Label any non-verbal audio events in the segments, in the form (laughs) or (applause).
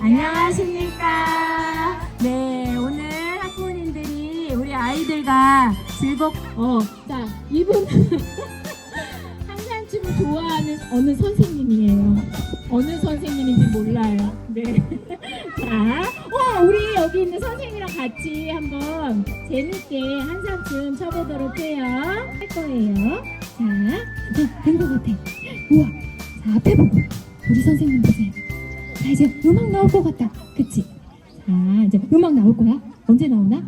안녕하십니까. 네, 오늘 학부모님들이 우리 아이들과 즐겁, 어, 자, 이분. (laughs) 한산춤을 좋아하는 어느 선생님이에요. 어느 선생님인지 몰라요. 네. (laughs) 자, 여기 있는 선생님이랑 같이 한번 재밌게 한산춤 쳐보도록 해요. 할 거예요. 자, 어, 된것 같아. 우와, 자, 앞에 보고. 우리 선생님 보세요. 자, 이제 음악 나올 것 같다. 그치? 자, 이제 음악 나올 거야. 언제 나오나?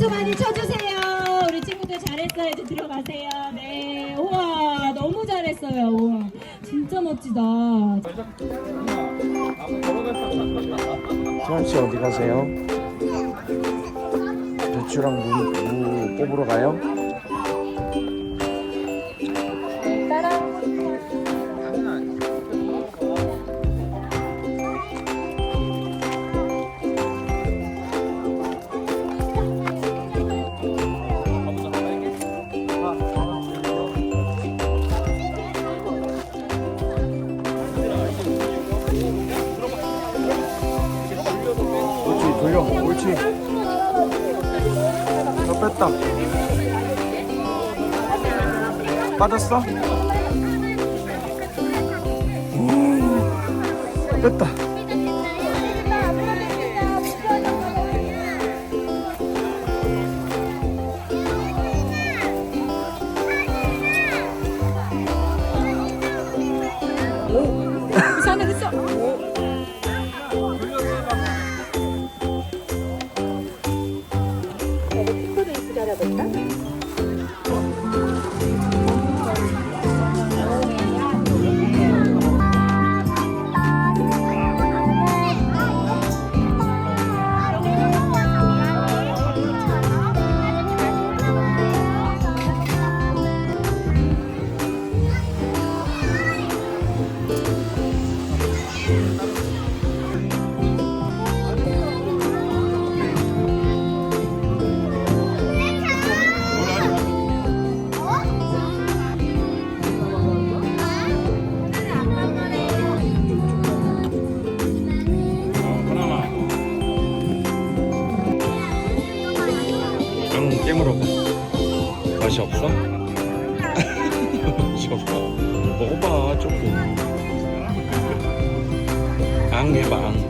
박수 많이 쳐주세요. 우리 친구들 잘했어요. 이제 들어가세요. 네. 우와, 너무 잘했어요. 우와. 진짜 멋지다. 수환 씨 어디 가세요? 배추랑 무, 무 뽑으러 가요? 옳지 더 뺐다 빠졌어? 오, 뺐다 이상하게 됐어. 응 맛이 없어? 맛이 없어 먹어봐 조금. 앙 해봐 앙